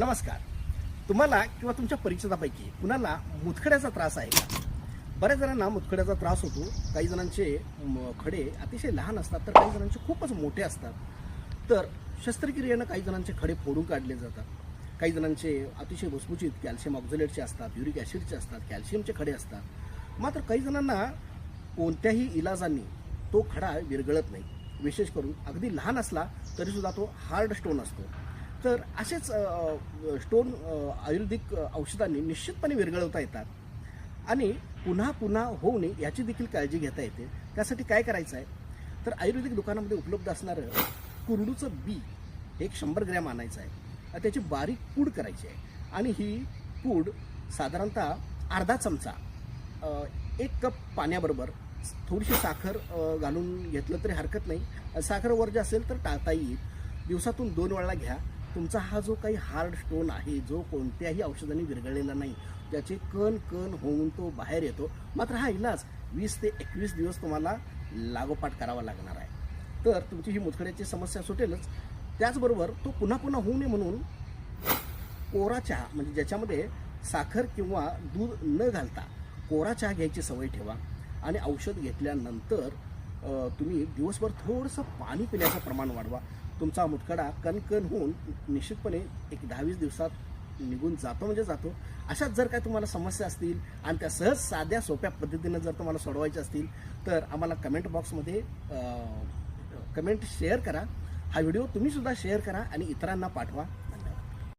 नमस्कार. तुम्हाला किंवा तुमच्या परिचितापैकी कुणाला मुतखड्याचा त्रास आहे का? बऱ्याच जणांना मुतखड्याचा त्रास होतो. काही जणांचे खडे अतिशय लहान असतात तर काही जणांचे खूपच मोठे असतात. तर शस्त्रक्रियेनं काही जणांचे खडे फोडून काढले जातात. काही जणांचे अतिशय भुसभुशीत कॅल्शियम ऑक्झलेटचे असतात युरिक ॲसिडचे असतात कॅल्शियमचे खडे असतात. मात्र काही जणांना कोणत्याही इलाजांनी तो खडा विरघळत नाही. विशेष करून अगदी लहान असला तरीसुद्धा तो हार्ड स्टोन असतो. तर असेच स्टोन आयुर्वेदिक औषधांनी निश्चितपणे विरघळवता येतात. आणि पुन्हा पुन्हा होऊ नये याची देखील काळजी घेता येते. त्यासाठी काय करायचं आहे? तर आयुर्वेदिक दुकानामध्ये उपलब्ध असणारं कुरडूचं बी हे एक शंभर ग्रॅम आणायचं आहे. आणि त्याची बारीक पूड करायची आहे. आणि ही पूड साधारणतः अर्धा चमचा एक कप पाण्याबरोबर थोडीशी साखर घालून घेतलं तरी हरकत नाही. साखर वर असेल तर टाळता येईल. दिवसातून दोन वेळा घ्या. तुमचा हा जो काही हार्ड स्टोन आहे जो कोणत्याही औषधांनी विरघळलेला नाही ज्याचे कण कण होऊन तो बाहेर येतो मात्र हा इलाज वीस ते एकवीस दिवस तुम्हाला लागोपाठ करावा लागणार आहे. तर तुमची ही मुतखड्याची समस्या सुटेलच. त्याचबरोबर तो पुन्हा पुन्हा होऊ नये म्हणून कोरा चहा म्हणजे ज्याच्यामध्ये साखर किंवा दूध न घालता कोरा चहा घ्यायची सवय ठेवा आणि औषध घेतल्यानंतर तुम्ही दिवसभर थोडंसं पाणी पिण्याचं प्रमाण वाढवा. तुमचा मुटकडा कणकण होऊन निश्चितपणे एक दहावीस दिवसात निघून जातो म्हणजे जातो. अशाच जर काय तुम्हाला समस्या असतील आणि त्या सहज साध्या सोप्या पद्धतीनं जर तुम्हाला सोडवायच्या असतील तर आम्हाला कमेंट बॉक्समध्ये कमेंट शेअर करा. हा व्हिडिओ तुम्हीसुद्धा शेअर करा आणि इतरांना पाठवा.